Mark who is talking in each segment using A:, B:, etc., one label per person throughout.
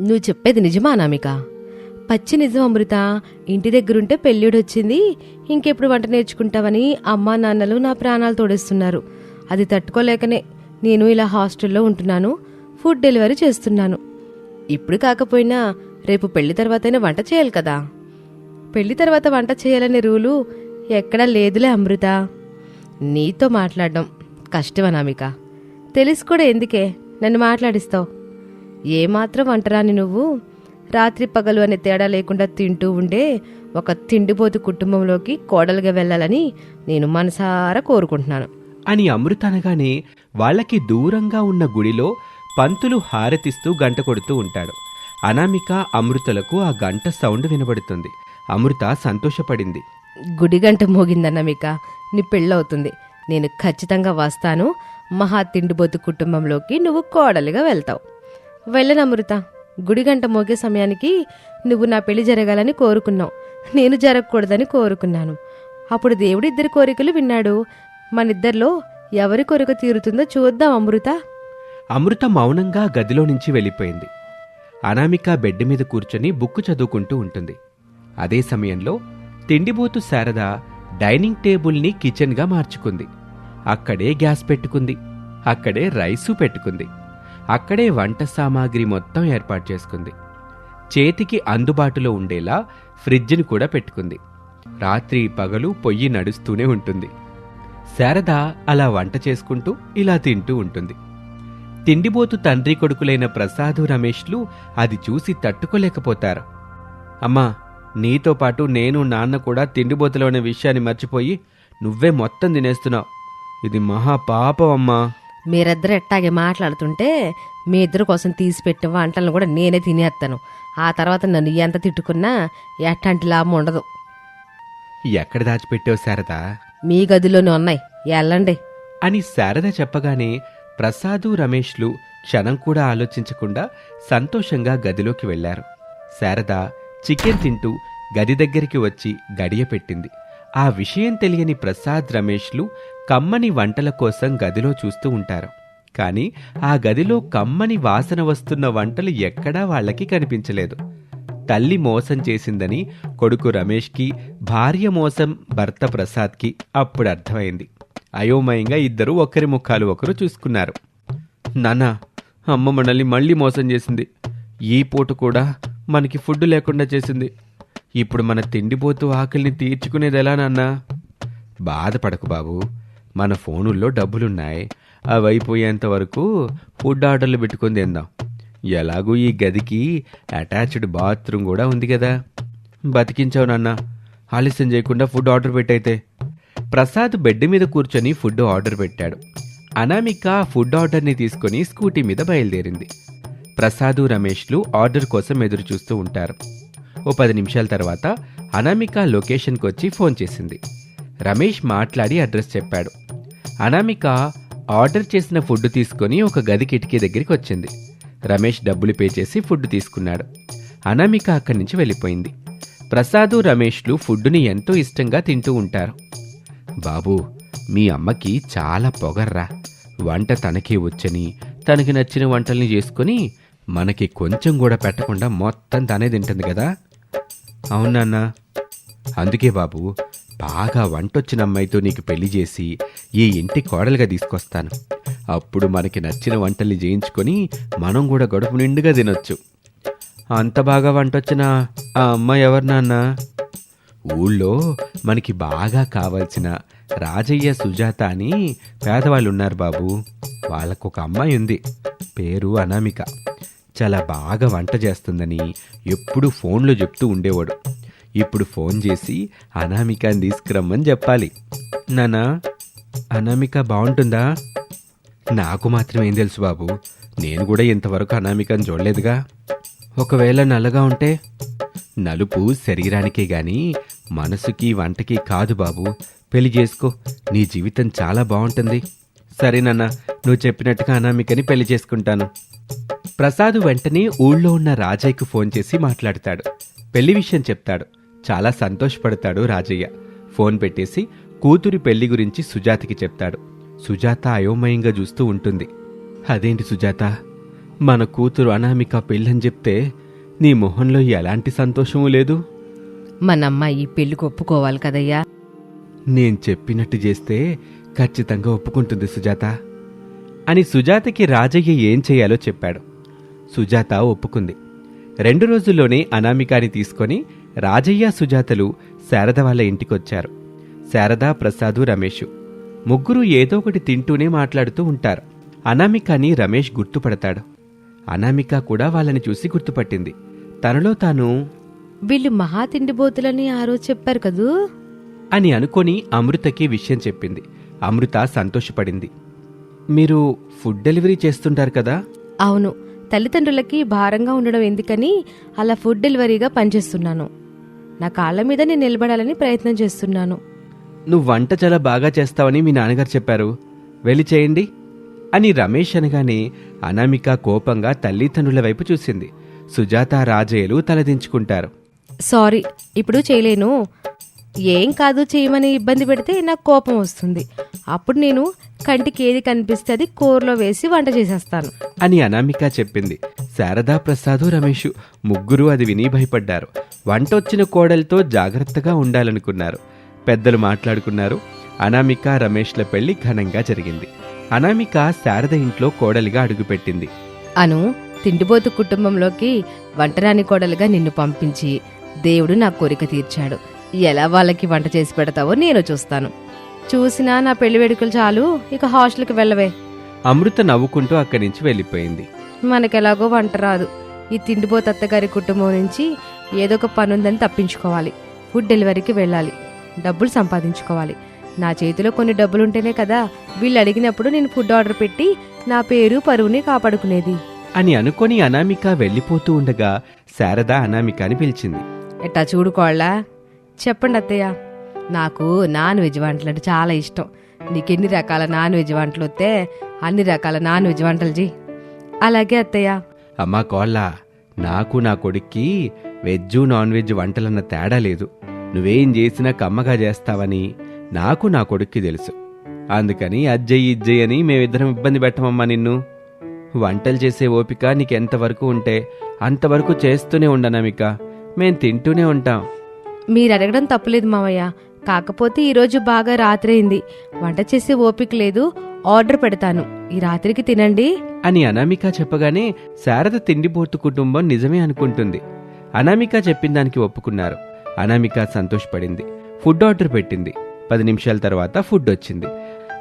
A: నువ్వు చెప్పేది నిజమా అనామిక? పచ్చి నిజం అమృత. ఇంటి దగ్గరుంటే పెళ్ళిడొచ్చింది. ఇంకెప్పుడు వంట నేర్చుకుంటావని అమ్మా నాన్నలు నా ప్రాణాలు తోడేస్తున్నారు. అది తట్టుకోలేకనే నేను ఇలా హాస్టల్లో ఉంటున్నాను. ఫుడ్ డెలివరీ చేస్తున్నాను. ఇప్పుడు కాకపోయినా రేపు పెళ్ళి తర్వాతైనా వంట చేయాలి కదా? పెళ్ళి తర్వాత వంట చేయాలనే రూలు ఎక్కడా లేదులే అమృత. నీతో మాట్లాడడం కష్టం అనామిక. తెలిసి కూడా ఎందుకే నన్ను మాట్లాడిస్తావు? ఏమాత్రం వంటరాని నువ్వు? రాత్రి పగలు అనే తేడా లేకుండా తింటూ ఉండే ఒక తిండిపోతు కుటుంబంలోకి కోడలుగా వెళ్ళాలని నేను మనసారా కోరుకుంటున్నాను.
B: అని అమృత అనగానే వాళ్ళకి దూరంగా ఉన్న గుడిలో పంతులు హారతిస్తూ గంట కొడుతూ ఉంటాడు. అనామిక అమృతలకు ఆ గంట సౌండ్ వినబడుతుంది. అమృత సంతోషపడింది.
A: గుడి గంట మోగిందన్నమిక నీ పెళ్ళవుతుంది. నేను ఖచ్చితంగా వస్తాను. మహా తిండిపోతు కుటుంబంలోకి నువ్వు కోడలిగా వెళ్తావు. వెళ్ళను అమృత? గుడి గంట మోగే సమయానికి నువ్వు నా పెళ్ళి జరగాలని కోరుకున్నావు. నేను జరగకూడదని కోరుకున్నాను. అప్పుడు దేవుడు ఇద్దరి కోరికలు విన్నాడు. మనిద్దరిలో ఎవరి కోరిక తీరుతుందో చూద్దాం అమృత.
B: అమృత మౌనంగా గదిలో నుంచి వెళ్ళిపోయింది. అనామిక బెడ్ మీద కూర్చొని బుక్కు చదువుకుంటూ ఉంటుంది. అదే సమయంలో తిండిబోతు శారద డైనింగ్ టేబుల్ని కిచెన్గా మార్చుకుంది. అక్కడే గ్యాస్ పెట్టుకుంది. అక్కడే రైసు పెట్టుకుంది. అక్కడే వంట సామాగ్రి మొత్తం ఏర్పాటు చేసుకుంది. చేతికి అందుబాటులో ఉండేలా ఫ్రిడ్జ్ని కూడా పెట్టుకుంది. రాత్రి పగలు పొయ్యి నడుస్తూనే ఉంటుంది. శారద అలా వంట చేసుకుంటూ ఇలా తింటూ ఉంటుంది. తిండిబోతు తండ్రి కొడుకులైన ప్రసాదు రమేష్లు అది చూసి తట్టుకోలేకపోతారు. అమ్మా నీతో పాటు నేను నాన్న కూడా తిండిబోతులోనే విషయాన్ని మర్చిపోయి నువ్వే మొత్తం తినేస్తున్నావు. ఇది మహా పాపం అమ్మా.
A: మీరిద్దరు ఎట్టాగే మాట్లాడుతుంటే మీ ఇద్దరు కోసం తీసి పెట్టిన వంటలను కూడా నేనే తినేస్తాను. ఆ తర్వాత నన్ను ఎంత తిట్టుకున్నా ఎట్లాంటి లాభం ఉండదు.
B: ఎక్కడ దాచిపెట్టావు శారదా?
A: మీ గదిలోనే ఉన్నాయి. వెళ్ళండి.
B: అని శారద చెప్పగానే ప్రసాదు రమేష్లు క్షణం కూడా ఆలోచించకుండా సంతోషంగా గదిలోకి వెళ్ళారు శారద చికెన్ తింటూ గది దగ్గరికి వచ్చి గడియ పెట్టింది. ఆ విషయం తెలియని ప్రసాద్ రమేష్లు కమ్మని వంటల కోసం గదిలో చూస్తూ ఉంటారు. కానీ ఆ గదిలో కమ్మని వాసన వస్తున్న వంటలు ఎక్కడా వాళ్ళకి కనిపించలేదు. తల్లి మోసం చేసిందని కొడుకు రమేష్కి భార్య మోసం భర్త ప్రసాద్కి అప్పుడు అర్థమైంది. అయోమయంగా ఇద్దరు ఒకరి ముఖాలు ఒకరు చూసుకున్నారు. నానా అమ్మ మనల్ని మళ్ళీ మోసం చేసింది. ఈ పూట కూడా మనకి ఫుడ్ లేకుండా చేసింది. ఇప్పుడు మన తిండిపోతూ ఆకలిని తీర్చుకునేది ఎలా నాన్నా? బాధపడకు బాబు. మన ఫోనుల్లో డబ్బులున్నాయి. అవి అయిపోయేంత వరకు ఫుడ్ ఆర్డర్లు పెట్టుకొని తిందాం. ఎలాగూ ఈ గదికి అటాచ్డ్ బాత్రూమ్ కూడా ఉంది కదా. బతికించావు నాన్న. ఆలస్యం చేయకుండా ఫుడ్ ఆర్డర్ పెట్టయితే ప్రసాద్ బెడ్ మీద కూర్చొని ఫుడ్ ఆర్డర్ పెట్టాడు. అనామిక ఫుడ్ ఆర్డర్ని తీసుకొని స్కూటీ మీద బయలుదేరింది. ప్రసాదు రమేష్లు ఆర్డర్ కోసం ఎదురు చూస్తూ ఉంటారు. ఓ పది నిమిషాల తర్వాత అనామిక లొకేషన్కి వచ్చి ఫోన్ చేసింది. రమేష్ మాట్లాడి అడ్రస్ చెప్పాడు. అనామిక ఆర్డర్ చేసిన ఫుడ్ తీసుకొని ఒక గది కిటికీ దగ్గరికి వచ్చింది. రమేష్ డబ్బులు పే చేసి ఫుడ్ తీసుకున్నాడు. అనామిక అక్కడి నుంచి వెళ్ళిపోయింది. ప్రసాదు రమేష్లు ఫుడ్డుని ఎంతో ఇష్టంగా తింటూ ఉంటారు. బాబు మీ అమ్మకి చాలా పొగర్రా. వంట తనకే వచ్చని తనకి నచ్చిన వంటల్ని చేసుకొని మనకి కొంచెం కూడా పెట్టకుండా మొత్తం తనే తింటుంది కదా? అవునా అందుకే బాబు బాగా వంటొచ్చిన అమ్మాయితో నీకు పెళ్ళి చేసి ఈ ఇంటి కోడలుగా తీసుకొస్తాను. అప్పుడు మనకి నచ్చిన వంటల్ని చేయించుకొని మనం కూడా గడుపు నిండుగా తినొచ్చు. అంత బాగా వంటొచ్చిన ఆ అమ్మాయి ఎవరు నాన్నా? ఊళ్ళో మనకి బాగా కావాల్సిన రాజయ్య సుజాత అని పేదవాళ్ళు ఉన్నారు బాబు. వాళ్ళకు ఒక అమ్మాయి ఉంది. పేరు అనామిక. చాలా బాగా వంట చేస్తుందని ఎప్పుడూ ఫోన్లో చెప్తూ ఉండేవాడు. ఇప్పుడు ఫోన్ చేసి అనామికని తీసుకురమ్మని చెప్పాలి. నానా అనామిక బాగుంటుందా? నాకు మాత్రం ఏం తెలుసు బాబు. నేను కూడా ఇంతవరకు అనామికని చూడలేదుగా. ఒకవేళ నల్లగా ఉంటే? నలుపు శరీరానికే గాని మనసుకి వంటకి కాదు బాబు. పెళ్ళి చేసుకో. నీ జీవితం చాలా బాగుంటుంది. సరేనన్నా నువ్వు చెప్పినట్టుగా అనామికని పెళ్ళి చేసుకుంటాను. ప్రసాద్ వెంటనే ఊళ్ళో ఉన్న రాజయ్యకు ఫోన్ చేసి మాట్లాడతాడు. పెళ్ళి విషయం చెప్తాడు. చాలా సంతోషపడతాడు రాజయ్య. ఫోన్ పెట్టేసి కూతురి పెళ్ళి గురించి సుజాతకి చెప్తాడు. సుజాత అయోమయంగా చూస్తూ ఉంటుంది. అదేంటి సుజాత? మన కూతురు అనామిక పెళ్ళని చెప్తే నీ మొహంలో ఎలాంటి సంతోషమూ లేదు?
A: మనమ్మ ఈ పెళ్ళికి ఒప్పుకోవాలి కదయ్యా.
B: నేను చెప్పినట్టు చేస్తే ఖచ్చితంగా ఒప్పుకుంటుంది సుజాత. అని సుజాతకి రాజయ్య ఏం చేయాలో చెప్పాడు. సుజాత ఒప్పుకుంది. రెండు రోజుల్లోనే అనామికాని తీసుకొని రాజయ్య సుజాతలు శారద వాళ్ళ ఇంటికొచ్చారు. శారద ప్రసాదు రమేష్. ముగ్గురు ఏదో ఒకటి తింటూనే మాట్లాడుతూ ఉంటారు. అనామికాని రమేష్ గుర్తుపడతాడు. అనామిక కూడా వాళ్ళని చూసి గుర్తుపట్టింది. తనలో తాను
A: వీళ్ళు మహా తిండిబోతులని ఆ రోజు చెప్పారు కదూ?
B: అని అనుకొని అమృతకి విషయం చెప్పింది. అమృత సంతోషపడింది. మీరు ఫుడ్ డెలివరీ చేస్తుంటారు కదా?
A: అవును. తల్లిదండ్రులకి భారంగా ఉండడం ఎందుకని అలా ఫుడ్ డెలివరీగా పనిచేస్తున్నాను. నా కాళ్ళ మీద నేను నిలబడాలని ప్రయత్నం చేస్తున్నాను.
B: నువ్వు వంట చాలా బాగా చేస్తావని మీ నాన్నగారు చెప్పారు. వెళ్ళి చేయండి అని రమేష్ అనగానే అనామిక కోపంగా తల్లిదండ్రుల వైపు చూసింది. సుజాత రాజయ్యలు తలదించుకుంటారు.
A: సారీ ఇప్పుడు చేయలేను. ఏం కాదు చేయమని ఇబ్బంది పెడితే నాకు కోపం వస్తుంది. అప్పుడు నేను కంటికి ఏది కనిపిస్తే అది కూరలో వేసి వంట చేసేస్తాను.
B: అని అనామిక చెప్పింది. శారదా ప్రసాదు రమేష్ ముగ్గురు అది విని భయపడ్డారు. వంట వచ్చిన కోడలతో జాగ్రత్తగా ఉండాలనుకున్నారు. పెద్దలు మాట్లాడుకున్నారు. అనామిక రమేష్ల పెళ్ళి ఘనంగా జరిగింది. అనామిక శారద ఇంట్లో కోడలిగా అడుగుపెట్టింది.
A: అను తిండిపోతు కుటుంబంలోకి వంటరాని కోడలుగా నిన్ను పంపించి దేవుడు నా కోరిక తీర్చాడు. ఎలా వాళ్ళకి వంట చేసి పెడతావో నేను చూస్తాను. చూసినా నా పెళ్ళి వేడుకలు చాలు ఇక హాస్టల్కి వెళ్ళవే.
B: అమృత నవ్వుకుంటూ అక్కడి నుంచి వెళ్ళిపోయింది.
A: మనకెలాగో వంట రాదు. ఈ తిండిపోతు అత్తగారి కుటుంబం నుంచి ఏదో ఒక పని ఉందని తప్పించుకోవాలి. ఫుడ్ డెలివరీకి వెళ్ళాలి. డబ్బులు సంపాదించుకోవాలి. నా చేతిలో కొన్ని డబ్బులు ఉంటేనే కదా వీళ్ళు అడిగినప్పుడు నేను ఫుడ్ ఆర్డర్ పెట్టి నా పేరు పరువుని కాపాడుకునేది.
B: అని అనుకొని అనామిక వెళ్ళిపోతూ ఉండగా శారద అనామికని పిలిచింది.
A: ఎట్టా చూడుకోళ్ళా చెప్పండి అత్తయ్య. నాకు నాన్ వెజ్ వంటలు అంటే చాలా ఇష్టం. నీకెన్ని రకాల నాన్ వెజ్ వంటలు వస్తే అన్ని రకాల నాన్ వెజ్ వంటలు జీ అలాగే అత్తయ్య.
B: అమ్మా కోళ్ళ నాకు నా కొడుక్కి వెజ్ నాన్ వెజ్ వంటలన్న తేడా లేదు. నువ్వేం చేసినా కమ్మగా చేస్తావని నాకు నా కొడుక్కి తెలుసు. అందుకని అజ్జయ్యి ఇజ్జయ్యి అని మేమిద్దరం ఇబ్బంది పెట్టమమ్మా నిన్ను. వంటలు చేసే ఓపిక నీకెంతవరకు ఉంటే అంతవరకు చేస్తూనే ఉండనమిక. మేం తింటూనే ఉంటాం.
A: మీరు అడగడం తప్పులేదు మావయ్య. కాకపోతే ఈరోజు బాగా రాత్రి అయింది వంట చేసే ఓపిక లేదు ఆర్డర్ పెడతాను. ఈ రాత్రికి తినండి.
B: అని అనామిక చెప్పగానే శారద తిండిపోతు కుటుంబం నిజమే అనుకుంటుంది. అనామిక చెప్పిన దానికి ఒప్పుకున్నారు. అనామిక సంతోషపడింది. ఫుడ్ ఆర్డర్ పెట్టింది. పది నిమిషాల తర్వాత ఫుడ్ వచ్చింది.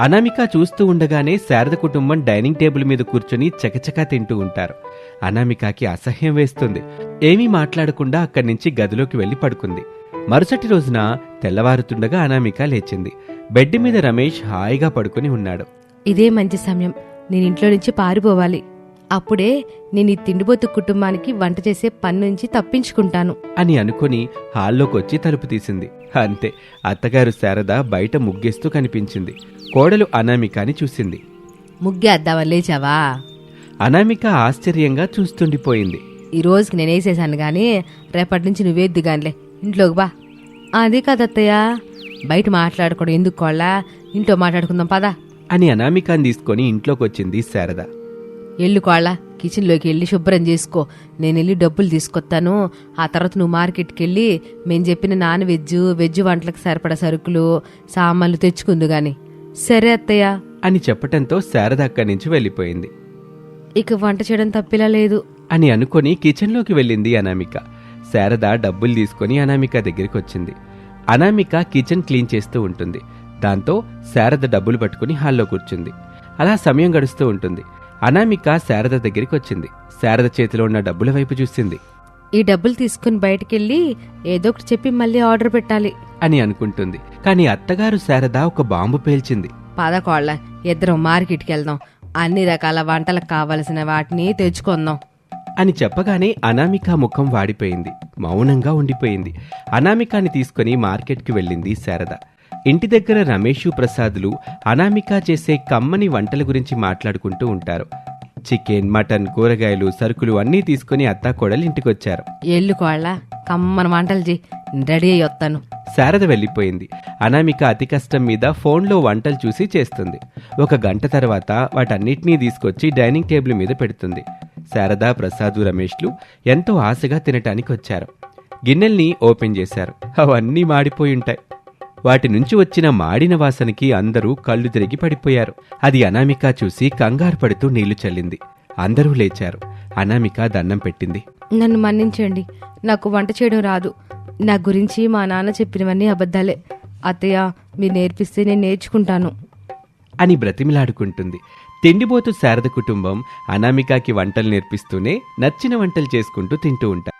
B: అనామిక చూస్తూ ఉండగానే శారద కుటుంబం డైనింగ్ టేబుల్ మీద కూర్చొని చకచకా తింటూ ఉంటారు. అనామికకి అసహ్యం వేస్తుంది. ఏమీ మాట్లాడకుండా అక్కడి నుంచి గదిలోకి వెళ్ళి పడుకుంది. మరుసటి రోజున తెల్లవారుతుండగా అనామిక లేచింది. బెడ్ మీద రమేష్ హాయిగా పడుకుని ఉన్నాడు.
A: ఇదే మంచి సమయం. నేను ఇంట్లో నుంచి పారిపోవాలి. అప్పుడే నేను ఈ తిండిపోతు కుటుంబానికి వంట చేసే పని నుంచి తప్పించుకుంటాను.
B: అని అనుకుని హాల్లోకి వచ్చి తలుపు తీసింది. అంతే అత్తగారు శారద బయట ముగ్గేస్తూ కనిపించింది. కోడలు అనామికాని చూసింది.
A: ముగ్గేద్దామని లేచావా?
B: అనామిక ఆశ్చర్యంగా చూస్తుండిపోయింది.
A: ఈ రోజుకి నేను వేసేసాను గాని రేపటి నుంచి నువ్వేద్దు గానిలే ఇంట్లోకి బా. అది కాదత్తయ్య బయట మాట్లాడుకోవడం ఎందుకు కోళ్ళ? ఇంట్లో మాట్లాడుకుందాం పదా.
B: అని అనామికాని తీసుకొని ఇంట్లోకి వచ్చింది శారద.
A: ఎల్లు కోళ్ళ కిచెన్లోకి వెళ్ళి శుభ్రం చేసుకో. నేను వెళ్ళి డబ్బులు తీసుకొస్తాను. ఆ తర్వాత నువ్వు మార్కెట్కి వెళ్ళి మేము చెప్పిన నాన్ వెజ్ వెజ్ వంటలకు సరిపడా సరుకులు సామాన్లు తెచ్చుకుందు గాని. సరే అత్తయ్య.
B: అని చెప్పటంతో శారద అక్కడి నుంచి వెళ్ళిపోయింది.
A: ఇక వంట చేయడం తప్పిలా లేదు.
B: అని అనుకొని కిచెన్లోకి వెళ్ళింది అనామిక. శారద డబ్బులు తీసుకొని అనామిక దగ్గరికి వచ్చింది అనామిక కిచెన్ క్లీన్ చేస్తూ ఉంటుంది. దాంతో శారద డబ్బులు పట్టుకుని హాల్లో కూర్చుంది. అలా సమయం గడుస్తూ ఉంటుంది. అనామిక శారద దగ్గరికి వచ్చింది శారద చేతిలో ఉన్న డబ్బుల వైపు చూసింది.
A: ఈ డబ్బులు తీసుకుని బయటకెళ్ళి ఏదో ఒకటి చెప్పి మళ్ళీ ఆర్డర్ పెట్టాలి.
B: అని అనుకుంటుంది. కానీ అత్తగారు శారద ఒక బాంబు పేల్చింది.
A: పదకోళ్ళ ఇద్దరం మార్కెట్కి వెళ్దాం అన్ని రకాల వంటలకు కావలసిన వాటిని తెచ్చుకుందాం.
B: అని చెప్పగానే అనామిక ముఖం వాడిపోయింది. మౌనంగా ఉండిపోయింది. అనామికాని తీసుకుని మార్కెట్కి వెళ్ళింది శారద. ఇంటి దగ్గర రమేషు ప్రసాదులు అనామిక చేసే కమ్మని వంటల గురించి మాట్లాడుకుంటూ ఉంటారు. చికెన్ మటన్ కూరగాయలు సరుకులు అన్నీ తీసుకుని అత్తాకోడలు ఇంటికొచ్చారు.
A: కమ్మన వంటలు రెడీ
B: శారద వెళ్ళిపోయింది. అనామిక అతి కష్టం మీద ఫోన్లో వంటలు చూసి చేస్తుంది. ఒక గంట తర్వాత వాటన్నిటినీ తీసుకొచ్చి డైనింగ్ టేబుల్ మీద పెడుతుంది. శారద ప్రసాదు రమేష్లు ఎంతో ఆశగా తినటానికి వచ్చారు గిన్నెల్ని ఓపెన్ చేశారు. అవన్నీ మాడిపోయి ఉంటాయి వాటి నుంచి వచ్చిన మాడిన వాసనకి అందరూ కళ్ళు తిరిగి పడిపోయారు. అది అనామిక చూసి కంగారు పడుతూ నీళ్ళు చల్లింది. అందరూ లేచారు. అనామిక దండం పెట్టింది.
A: నన్ను మన్నించండి. నాకు వంట చేయడం రాదు. నా గురించి మా నాన్న చెప్పినవన్నీ అబద్ధాలే. అత్తయ్య మీరు నేర్పిస్తే నేను నేర్చుకుంటాను.
B: అని బ్రతిమిలాడుకుంటుంది. తిండిపోతు శారద కుటుంబం అనామికకి వంటలు నేర్పిస్తూనే నచ్చిన వంటలు చేసుకుంటూ తింటూ ఉంటారు.